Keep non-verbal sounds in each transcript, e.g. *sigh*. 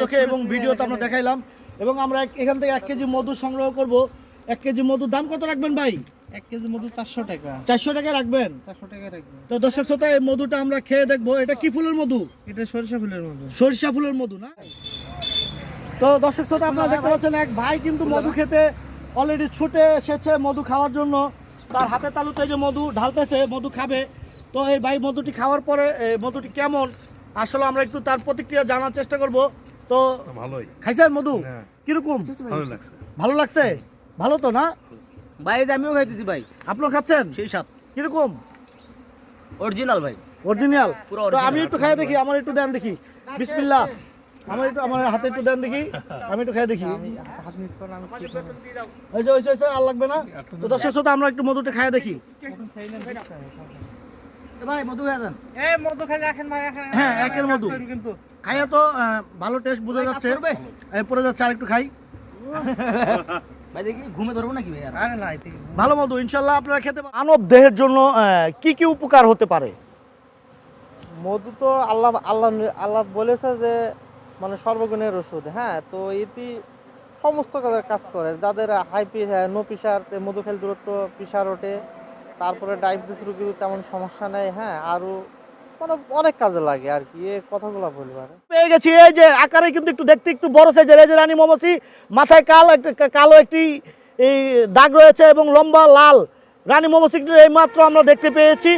চোখে এবং ভিডিওতে আমরা দেখাইলাম এবং আমরা এখান থেকে এক কেজি মধু সংগ্রহ করব। এক কেজি মধুর দাম কত রাখবেন ভাই? এক কেজি মধু চারশো টাকা। চারশো টাকা রাখবেন? চারশো টাকা রাখব তো দর্শক শ্রোতা এই মধুটা আমরা খেয়ে দেখব। এটা কি ফুলের মধু? এটা সরিষা ফুলের মধু। সরিষা ফুলের মধু না? তো দর্শক শ্রোতা আপনারা দেখতে পাচ্ছেন এক ভাই কিন্তু মধু খেতে অলরেডি ছুটে এসেছে মধু খাওয়ার জন্য। তার হাতে তালুতে যে মধু ঢালতেছে মধু খাবে। তো এই ভাই মধুটি খাওয়ার পরে এই মধুটি কেমন? আসলে আমরা একটু তার প্রতিক্রিয়া জানার চেষ্টা করব। তো ভালোই। খাইছেন মধু হ্যাঁ। কীরকম? ভালো লাগছে। ভালো লাগছে? ভালো তো না? ভাই এই যে আমিও খাইতেছি ভাই। আপনিও খাচ্ছেন? সেই সাত কীরকম? অরিজিনাল ভাই। অরিজিনাল। তো আমি একটু খাই দেখি আমার একটু দেন দেখি। বিসমিল্লাহ। আমার একটু আমার হাতে একটু দেন দেখি। আমি একটু খাই দেখি। ওই যে ওই যে, আর লাগবে না? তো দর্শক শ্রোতা আমরা একটু মধুটা খাই দেখি। ভাই মধু হয়ে মধু খালি রাখেন ভাই হ্যাঁ, একের মধু। কিন্তু। খাইয়া তো ভালো টেস্ট বোঝা যাচ্ছে। খাই। *laughs* ভাই দেখি ঘুমে ধরবো নাকি ভাই? আর আরে না এতে কি? ভালো মধু ইনশাল্লাহ আপনারা খেতে মানব দেহের জন্য আহ, কি কি উপকার হতে পারে? মধু তো আল্লাহ আল্লাহ আল্লাহ বলেছে যে মানে সর্বগুণের ওষুধ। হ্যাঁ তো এটি সমস্ত কাজের কাজ করে। যাদের হাই নো প্রেশার মধু খেলে দূরত্ব প্রেশার ওঠে। তারপরে ডায়াবেটিস রোগীর তেমন সমস্যা নেই হ্যাঁ আরও মানে অনেক কাজে লাগে আর কি এ কথাগুলো বলব পেয়ে গেছি এই যে আকারে কিন্তু একটু দেখতে একটু বড় সাইজের এই যে রানী মৌমাছি মাথায় কাল একটা- কালো একটি এই দাগ রয়েছে এবং লম্বা লাল। রানী কিন্তু এই মাত্র আমরা দেখতে পেয়েছি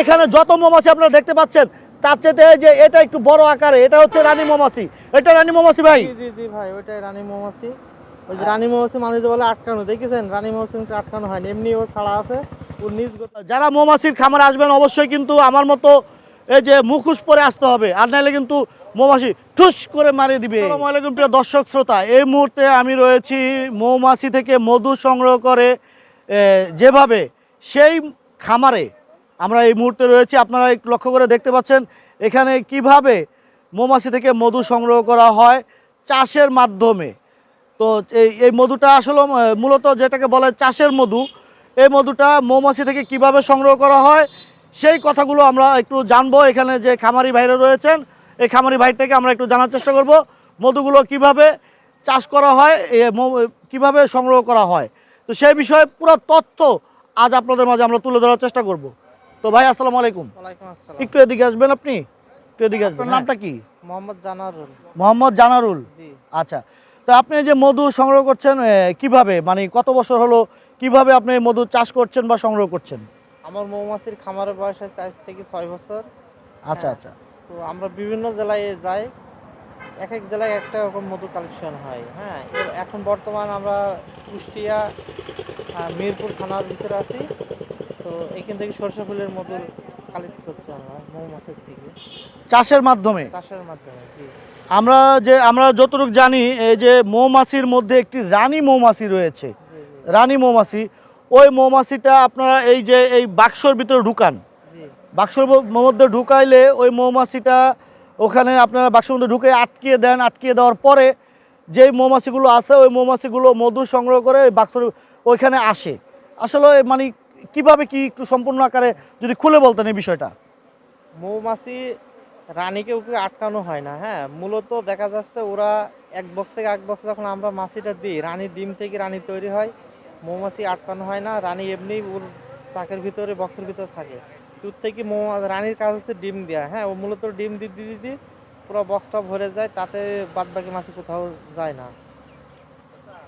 এখানে যত মৌমাছি আপনারা দেখতে পাচ্ছেন তার চেয়ে এই যে এটা একটু বড় আকারে এটা হচ্ছে রানী মৌমাছি এটা রানী মৌমাছি ভাই? জি জি ভাই ওইটাই রানী মৌমাছি ওই যে রানী মৌমাছি মানুষ বলে আটকানো দেখেছেন? রানী কিন্তু আটকানো হয়নি এমনি ও ছাড়া আছে। যারা মৌমাছির খামারে আসবেন, অবশ্যই কিন্তু আমার মতো এই যে মুখোশ পরে আসতে হবে। আর নাহলে কিন্তু মৌমাছি ঠুস করে মারিয়ে দিবে। প্রিয় দর্শক শ্রোতা, এই মুহূর্তে আমি রয়েছি মৌমাছি থেকে মধু সংগ্রহ করে যেভাবে সেই খামারে আমরা এই মুহূর্তে রয়েছি। আপনারা লক্ষ্য করে দেখতে পাচ্ছেন এখানে কীভাবে মৌমাছি থেকে মধু সংগ্রহ করা হয় চাষের মাধ্যমে। তো এই মধুটা আসলে মূলত যেটাকে বলে চাষের মধু এই মধুটা মৌমাছি থেকে কীভাবে সংগ্রহ করা হয় সেই কথাগুলো আমরা একটু জানব। এখানে যে খামারি ভাইরা রয়েছেন এই খামারি ভাইটাকে আমরা একটু জানার চেষ্টা করব। মধুগুলো কীভাবে চাষ করা হয় কীভাবে সংগ্রহ করা হয়। তো সেই বিষয়ে পুরো তথ্য আজ আপনাদের মাঝে আমরা তুলে ধরার চেষ্টা করব। তো ভাই আসসালামু আলাইকুম। একটু এদিকে আসবেন আপনি? একটু এদিকে আসবেন। নামটা কি? মোহাম্মদ জানারুল। মোহাম্মদ জানারুল। আচ্ছা। তো আপনি যে মধু সংগ্রহ করছেন কীভাবে? মানে কত বছর হলো কীভাবে আপনি মধু চাষ করছেন বা সংগ্রহ করছেন? আমার মৌমাছির খামারের বয়স আছে আজ থেকে ছয় বছর। আচ্ছা হ্যাঁ। আচ্ছা। তো আমরা বিভিন্ন জেলায় যাই এক এক জেলায় একটা রকম মধু কালেকশন হয় হ্যাঁ। এখন বর্তমান আমরা কুষ্টিয়া মিরপুর থানার ভিতরে আছি। তো এখান থেকে সরষে ফুলের মধু কালেক্ট করছি আমরা মৌমাছির থেকে। চাষের মাধ্যমে? চাষের মাধ্যমে জি। আমরা যে আমরা যতটুকু জানি এই যে মৌমাছির মধ্যে একটি রানী মৌমাছি রয়েছে। রানী মৌমাছি ওই মৌমাছিটা আপনারা এই যে এই বাক্সর ভিতরে ঢুকান। বাক্সর মধ্যে ঢুকাইলে ওই মৌমাছিটা ওখানে আপনারা বাক্সের মধ্যে ঢুকে আটকিয়ে দেন। আটকিয়ে দেওয়ার পরে যেই মৌমাছিগুলো আছে ওই মৌমাছিগুলো মধু সংগ্রহ করে ওই বাক্সর ওইখানে আসে। আসলে মানে কীভাবে কি একটু সম্পূর্ণ আকারে যদি খুলে বলতেন এই বিষয়টা? মৌমাছি রানীকে ওকে আটকানো হয় না হ্যাঁ? মূলত দেখা যাচ্ছে ওরা এক বক্স থেকে এক বক্স যখন আমরা মাছিটা দিই রানীর ডিম থেকে রানী তৈরি হয়। মৌমাছি আটকানো হয় না রানী এমনি ওর চাকের ভিতরে বক্সের ভিতরে থাকে। দূর থেকে মৌ রানীর কাজ হচ্ছে ডিম দেওয়া হ্যাঁ ও মূলত ডিম দিতে দিতে পুরো বক্সটা ভরে যায় তাতে বাদ বাকি মাছি কোথাও যায় না।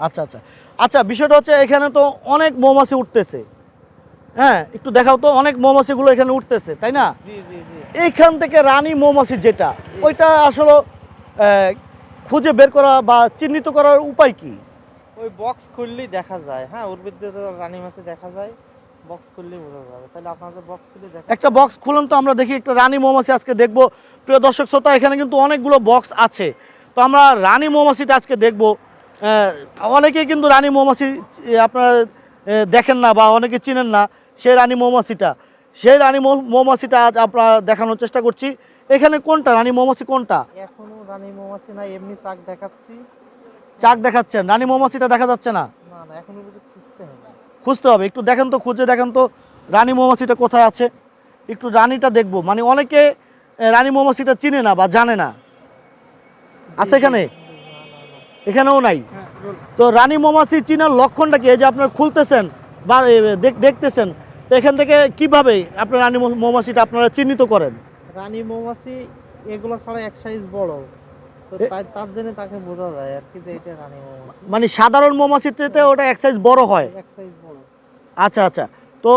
আচ্ছা আচ্ছা। আচ্ছা বিষয়টা হচ্ছে এখানে তো অনেক মৌমাছি উঠতেছে। হ্যাঁ একটু দেখাও তো অনেক মৌমাছিগুলো এখানে উঠতেছে তাই না? জি জি জি। এইখান থেকে রানী মৌমাছি যেটা ওইটা আসলে খুঁজে বের করা বা চিহ্নিত করার উপায় কি? ওই বক্স খুললেই দেখা যায়। হ্যাঁ ওর ভিতরে তো রানী মাছি দেখা যায় বক্স খুললেই বোঝা যাবে। তাহলে আপনাদের বক্স খুলে দেখা একটা বক্স খুলুন তো আমরা দেখি একটা রানী মৌমাছি আজকে দেখব। প্রিয় দর্শক শ্রোতা এখানে কিন্তু অনেকগুলো বক্স আছে। তো আমরা রানী মৌমাছিটা আজকে দেখব। অনেকেই কিন্তু রানী মৌমাছি আপনারা দেখেন না বা অনেকে চিনেন না সেই রানী মৌমাছিটা। সেই রানী মৌমাছিটা আজ আমরা দেখানোর চেষ্টা করছি। এখানে কোনটা? রানী মৌমাছি কোনটা? এখনও রানী মৌমাছি না এমনি চাক দেখাচ্ছি। চাক দেখাচ্ছেন। রানী মৌমাছিটা দেখা যাচ্ছে না। খুঁজতে হবে। একটু দেখেন তো খুঁজে দেখেন তো রানী মৌমাছিটা কোথায় আছে? একটু রানীটা দেখব। মানে অনেকে রানী মৌমাছিটা চিনে না বা জানে না। আছে এখানে। এখানেও নাই? তো রানী মৌমাছি চিনার লক্ষণটা কি? এই যে আপনার খুলতেছেন বা দেখ- দেখতেছেন তো এখান থেকে কীভাবে আপনার রানী মৌমাছিটা আপনারা চিহ্নিত করেন? রানী মৌমাছি এগুলো ছাড়া এক সাইজ বড়। তাকে বোঝা যায় আর কি যে এটা রানী মৌমাছি। মানে সাধারণ মৌমাছির চেয়ে ওটা এক সাইজ বড় হয়? এক সাইজ বড়। আচ্ছা আচ্ছা। তো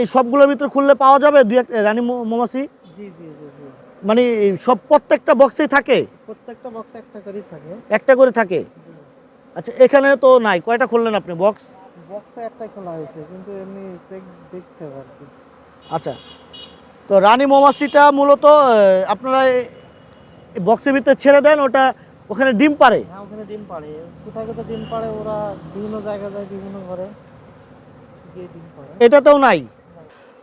এই সবগুলোর ভিতরে খুললে পাওয়া যাবে দুই এক রানী মৌমাছি? জি জি জি জি। মানে সব প্রত্যেকটা বক্সেই থাকে? প্রত্যেকটা বক্সে একটা করেই থাকে। একটা করে থাকে? আচ্ছা এখানে তো নাই। কয়টা খুললেন আপনি বক্স বক্সে একটাই খোলা হয়েছে কিন্তু এমনি চেক দেখতে কি। আচ্ছা। তো রানী মৌমাছিটা মূলত আপনারা বক্সের ভিতরে ছেড়ে দেন ওটা ওখানে ডিম পারে হ্যাঁ ওখানে ডিম পাড়ে। কোথায় কোথায় ডিম পাড়ে ওরা বিভিন্ন জায়গায় যায় বিভিন্ন ঘরে গিয়ে ডিম পাড়ে। এটাতেও নাই।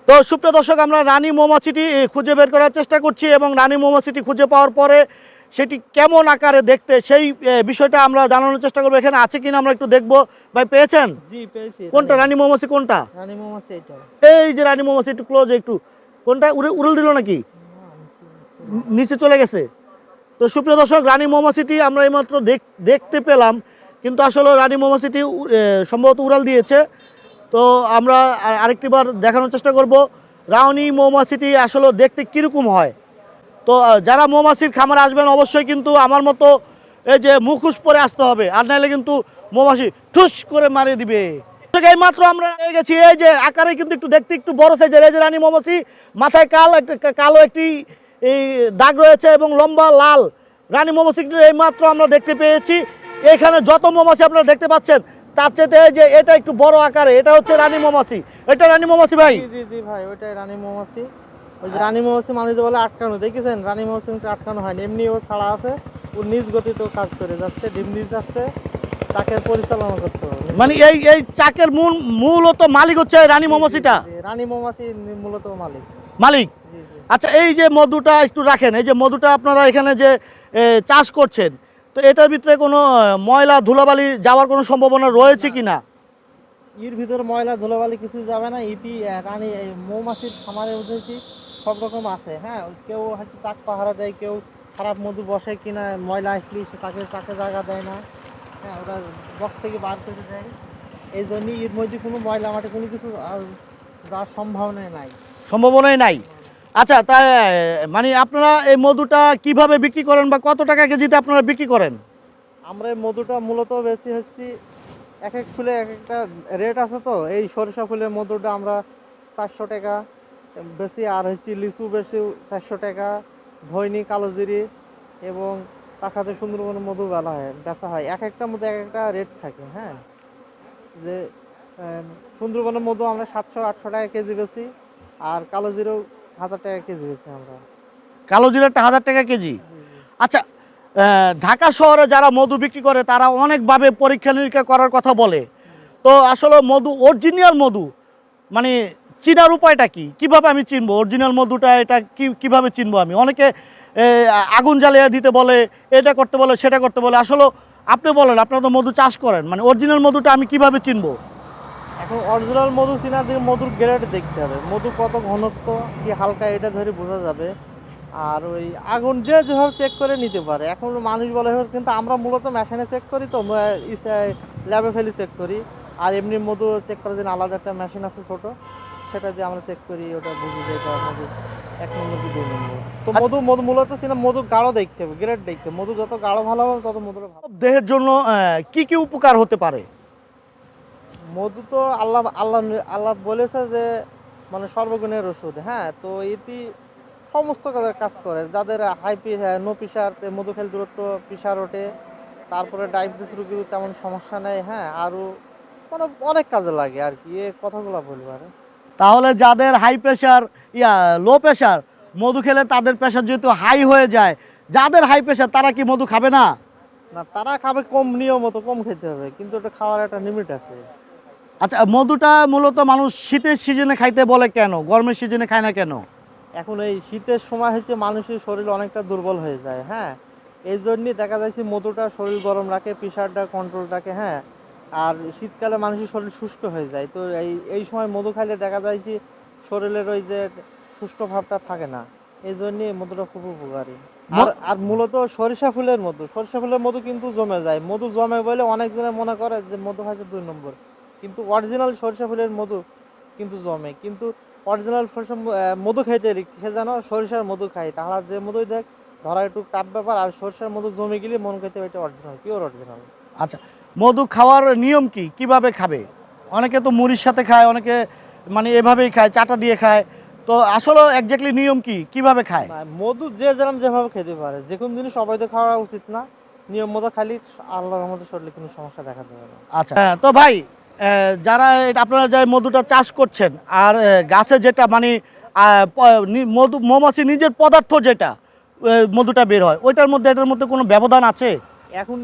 তো সুপ্রিয় দর্শক আমরা রানী মৌমাছিটি খুঁজে বের করার চেষ্টা করছি এবং রানী মৌমাছিটি খুঁজে পাওয়ার পরে সেটি কেমন আকারে দেখতে সেই বিষয়টা আমরা জানানোর চেষ্টা করব। এখানে আছে কিনা আমরা একটু দেখব। ভাই পেয়েছেন? জি পেয়েছি। কোনটা? রানী মৌমাছি কোনটা? রানী মৌমাছি এটা। এই যে রানী মৌমাছি একটু ক্লোজ একটু। কোনটা? উড়ে উড়েল দিল নাকি? নিচে চলে গেছে? তো সুপ্রিয় দর্শক, রানী মৌমাছিটি আমরা এইমাত্র দেখ- দেখতে পেলাম। কিন্তু আসলে রানী মৌমাছিটি উ- সম্ভবত উড়াল দিয়েছে। তো আমরা আরেকটি বার দেখানোর চেষ্টা করব, রানী মৌমাছিটি আসলে দেখতে কীরকম হয়? তো যারা মৌমাছির খামারে আসবেন, অবশ্যই কিন্তু আমার মতো এই যে মুখোশ পরে আসতে হবে। আর নাহলে কিন্তু মৌমাছি ঠুস করে মারিয়ে দিবে। এই মাত্র আমরা পেয়ে গেছি। এই যে আকারে কিন্তু একটু দেখতে একটু বড় সাইজের এই যে রানী মৌমাছি, মাথায় কাল কালো একটি এই দাগ রয়েছে এবং লম্বা লাল। রানী মৌমাছি কিন্তু এই মাত্র আমরা দেখতে পেয়েছি। এখানে যত মৌমাছি আপনারা দেখতে পাচ্ছেন তার চেয়ে যে এটা একটু বড় আকারে এটা হচ্ছে রানী মৌমাছি। এটা রানী মৌমাছি ভাই? জি জি জি ভাই ওইটাই রানী মৌমাছি। ওই যে রানী মৌমাছি মানুষ বলে আটকানো দেখেছেন? রানী মৌমাছি আটকানো হয়নি। এমনি ও ছাড়া আছে ও নিজ গতিতেও কাজ করে যাচ্ছে ডিম নিজ যাচ্ছে চাকের পরিচালনা করছে। মানে এই এই চাকের মূল মূলত মালিক হচ্ছে রানী মৌমাছিটা? রানী মৌমাছি মূলত মালিক। মালিক? আচ্ছা এই যে মধুটা একটু রাখেন এই যে মধুটা আপনারা এখানে যে চাষ করছেন তো এটার ভিতরে কোনো ময়লা ধুলাবালি যাওয়ার কোনো সম্ভাবনা রয়েছে কি না। এর ভিতরে ময়লা ধুলোবালি কিছু যাবে না ইতি রানী এই মৌমাছির খামারে উঠেছি সব রকম আছে হ্যাঁ? কেউ হচ্ছে চাক পাহারা দেয় কেউ খারাপ মধু বসে কিনা ময়লা আসলে সে তাকে চাকে জায়গা দেয় না হ্যাঁ? ওরা বক্স থেকে বার করে দেয়। এই জন্যই এর মধ্যে কোনো ময়লা মাটি কোনো কিছু যাওয়ার সম্ভাবনা নাই। সম্ভাবনাই নাই? আচ্ছা তাই মানে আপনারা এই মধুটা কীভাবে বিক্রি করেন বা কত টাকা কেজিতে আপনারা বিক্রি করেন? আমরা এই মধুটা মূলত বেশি হচ্ছে এক এক ফুলে এক একটা রেট আছে তো, এই সরিষা ফুলের মধুটা আমরা চারশো টাকা, বেশি আর হচ্ছে লিচু বেশি চারশো টাকা, ধৈনি, কালোজিরি এবং তাকাতে সুন্দরবনের মধু বেলা হয়, বেচা হয়। এক একটা মধ্যে এক একটা রেট থাকে হ্যাঁ? যে সুন্দরবনের মধু আমরা সাতশো আটশো টাকা কেজি বেশি আর কালোজিরও হাজার টাকা কেজি আমরা। কালো জিরাটা হাজার টাকা কেজি? আচ্ছা ঢাকা শহরে যারা মধু বিক্রি করে তারা অনেকভাবে পরীক্ষা নিরীক্ষা করার কথা বলে। তো আসলে মধু অরিজিনাল মধু মানে চিনার উপায়টা কি? কীভাবে আমি চিনবো? অরিজিনাল মধুটা এটা কি কীভাবে চিনবো আমি? অনেকে আগুন জ্বালিয়ে দিতে বলে এটা করতে বলে সেটা করতে বলে। আসলে আপনি বলেন আপনারা তো মধু চাষ করেন মানে অরিজিনাল মধুটা আমি কীভাবে চিনবো? এখন অরিজিনাল মধু চিনা দিয়ে মধুর গ্রেড দেখতে হবে। মধু কত ঘনত্ব কি হালকা এটা ধরে বোঝা যাবে। আর ওই আগুন যে যেভাবে চেক করে নিতে পারে। এখন মানুষ বলে হয়তো কিন্তু আমরা মূলত মেশিনে চেক করি তো ল্যাবে ফেলি চেক করি। আর এমনি মধু চেক করার জন্য আলাদা একটা মেশিন আছে ছোট। সেটা দিয়ে আমরা চেক করি ওটা বুঝি যে এটা মধু এক নম্বর কি দুই নম্বর। তো আচ্ছা। মধু মধু মূলত চিনা মধু গাঢ় দেখতে হবে গ্রেড দেখতে হবে। মধু যত গাঢ় ভালো হবে তত মধুটা ভালো। দেহের জন্য কি কি উপকার হতে পারে? মধু তো আল্লাহ আল্লাহ আল্লাহ বলেছে যে মানে সর্বগুণের ওষুধ। হ্যাঁ তো এটি সমস্ত কাজের কাজ করে। যাদের হাই নো প্রেশার মধু খেলে দূরত্ব প্রেশার ওঠে। তারপরে ডায়াবেটিস রোগীর তেমন সমস্যা নেই হ্যাঁ আরও মানে অনেক কাজে লাগে আর কি। এ কথাগুলো বলব আর। তাহলে যাদের হাই প্রেশার ইয়া লো প্রেশার মধু খেলে তাদের প্রেশার যেহেতু হাই হয়ে যায় যাদের হাই প্রেশার তারা কি মধু খাবে না? না তারা খাবে কম নিয়মত কম খেতে হবে। কিন্তু ওটা খাওয়ার একটা লিমিট আছে। আচ্ছা মধুটা মূলত মানুষ শীতের সিজনে খাইতে বলে কেন? গরমের সিজনে খায় না কেন? এখন এই শীতের সময় হচ্ছে মানুষের শরীর অনেকটা দুর্বল হয়ে যায় হ্যাঁ? এই জন্যই দেখা যাচ্ছে মধুটা শরীর গরম রাখে প্রেশারটা কন্ট্রোল রাখে হ্যাঁ? আর শীতকালে মানুষের শরীর শুষ্ক হয়ে যায়। তো এই এই সময় মধু খাইলে দেখা যায় যে শরীরের ওই যে শুষ্ক ভাবটা থাকে না। এই জন্যই মধুটা খুব উপকারী। আর আর মূলত সরিষা ফুলের মধু। সরিষা ফুলের মধু কিন্তু জমে যায়। মধু জমে বলে অনেকজনে মনে করে যে মধু হয়তো দুই নম্বর। কিন্তু অরিজিনাল সরিষা ফুলের মধু কিন্তু জমে। কিন্তু অরিজিনাল সরিষা মধু খাইতে সে যেন সরিষার মধু খাই তাহলে যে মধুই দেখ ধরা একটু টাপ ব্যাপার আর সরিষার মধু জমে গেলে মন খাইতে এটা অরিজিনাল পিওর অরিজিনাল আচ্ছা মধু খাওয়ার নিয়ম কি? কীভাবে খাবে? অনেকে তো মুড়ির সাথে খায় অনেকে মানে এভাবেই খায় চাটা দিয়ে খায়। তো আসলে একজাক্টলি নিয়ম কি? কীভাবে খায়? মধু যে যেরকম যেভাবে খেতে পারে যে কোনো জিনিস সবাই তো খাওয়া উচিত না। নিয়ম মতো খালি আল্লাহর রহমতে শরীরে কোনো সমস্যা দেখা দেবে না। আচ্ছা হ্যাঁ, তো ভাই যারা এটা- আপনারা যে মধুটা চাষ করছেন আর গাছে যেটা মানে মধু মৌমাছি নিজের পদার্থ যেটা মধুটা বের হয় ওইটার মধ্যে এটার মধ্যে কোনো ব্যবধান আছে? এখন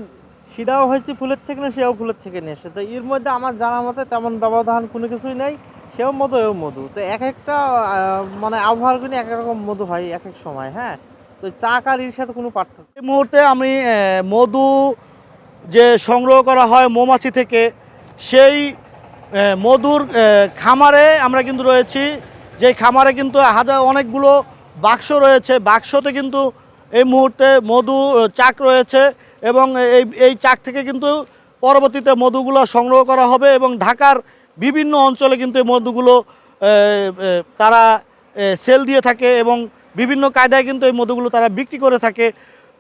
সেটাও হয়েছে ফুলের থেকে না সেও ফুলের থেকে নিয়ে এসে তো এর মধ্যে আমার জানা মতে তেমন ব্যবধান কোনো কিছুই নেই সেও মধু এও মধু। তো এক একটা মানে আবহাওয়ার গুণে এক এক রকম মধু হয় এক এক সময় হ্যাঁ? তো চা আর এর সাথে কোনো পার্থক্য? এই মুহূর্তে আমি মধু যে সংগ্রহ করা হয় মৌমাছি থেকে সেই মধুর খামারে আমরা কিন্তু রয়েছি। যে খামারে কিন্তু হাজার অনেকগুলো বাক্স রয়েছে। বাক্সতে কিন্তু এই মুহূর্তে মধু চাক রয়েছে এবং এই এই চাক থেকে কিন্তু পরবর্তীতে মধুগুলো সংগ্রহ করা হবে এবং ঢাকার বিভিন্ন অঞ্চলে কিন্তু এই মধুগুলো তারা সেল দিয়ে থাকে এবং বিভিন্ন কায়দায় কিন্তু এই মধুগুলো তারা বিক্রি করে থাকে।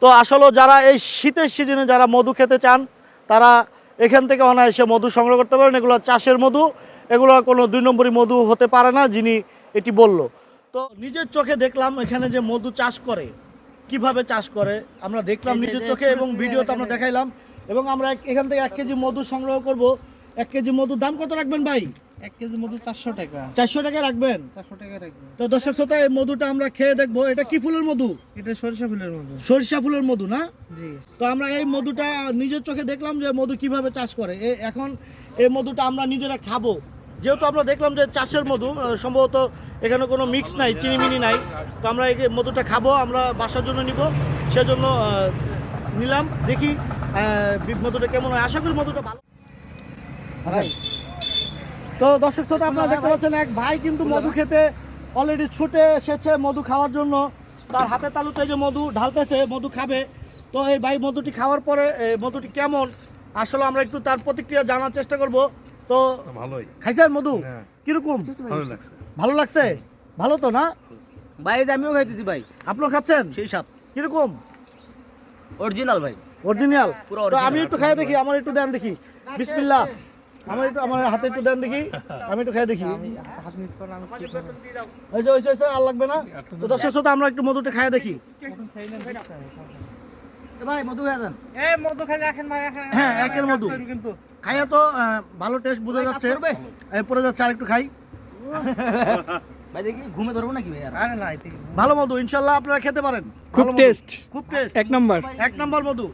তো আসলে যারা এই শীতের সিজনে যারা মধু খেতে চান, তারা এখান থেকে অনায়াসে মধু সংগ্রহ করতে পারেন। এগুলো চাষের মধু। এগুলো কোনো দুই নম্বরই মধু হতে পারে না যিনি এটি বলল। তো নিজের চোখে দেখলাম এখানে যে মধু চাষ করে। কীভাবে চাষ করে? আমরা দেখলাম নিজের চোখে এবং ভিডিওতে আমরা দেখাইলাম। এবং আমরা এখান থেকে এক কেজি মধু সংগ্রহ করব। এক কেজি মধুর দাম কত রাখবেন ভাই? এক কেজি মধু চারশো টাকা। চারশো টাকা রাখবেন? চারশো টাকা রাখবে। তো দর্শক শ্রোতা এই মধুটা আমরা খেয়ে দেখব। এটা কি ফুলের মধু? এটা সরিষা ফুলের মধু। সরিষা ফুলের মধু না? জি। তো আমরা এই মধুটা নিজের চোখে দেখলাম যে মধু কীভাবে চাষ করে। এ- এখন এই মধুটা আমরা নিজেরা খাব। যেহেতু আমরা দেখলাম যে চাষের মধু সম্ভবত এখানে কোনো মিক্স নাই চিনিমিনি নাই। তো আমরা এই মধুটা খাব আমরা বাসার জন্য নিব। সেজন্য নিলাম দেখি বি- মধুটা কেমন হয়। আশা করি মধুটা ভালো ভাই তো দর্শক শ্রোতা আপনারা দেখতে পাচ্ছেন এক ভাই কিন্তু মধু খেতে অলরেডি ছুটে এসেছে মধু খাওয়ার জন্য। তার হাতে তালুতে যে মধু ঢালতেছে মধু খাবে। তো এই ভাই মধুটি খাওয়ার পরে মধুটি কেমন? আসলে আমরা একটু তার প্রতিক্রিয়া জানার চেষ্টা করব। তো ভালোই। খাইছেন মধু? হ্যাঁ। কীরকম? ভালো লাগছে। ভালো লাগছে? ভালো তো না? ভাই আমিও খাইতেছি ভাই। আপনিও খাচ্ছেন? সেই সাত কীরকম? অরিজিনাল ভাই। অরিজিনাল তো আমি একটু খাই দেখি আমার একটু দেন দেখি। বিসমিল্লাহ। আমার একটু আমার হাতে একটু দেন দেখি। আমি একটু খাই দেখি। হাত মিস করলে আমি ওই যে ওই যে, আর লাগবে না? তো দর্শক শ্রোতা আমরা একটু মধুটা খাই দেখি। ভাই মধু দেন। মধু খালি এখন ভাই হ্যাঁ, একের মধু। কিন্তু। খাইয়া তো ভালো টেস্ট বোঝা যাচ্ছে। পরে যাচ্ছে আর একটু খাই। ভাই দেখি ঘুমে ধরবো নাকি ভাই আরে? না ভালো মধু ইনশাল্লাহ আপনারা খেতে পারেন। খুব ভালো টেস্ট খুব টেস্ট এক নম্বর। এক নম্বর মধু।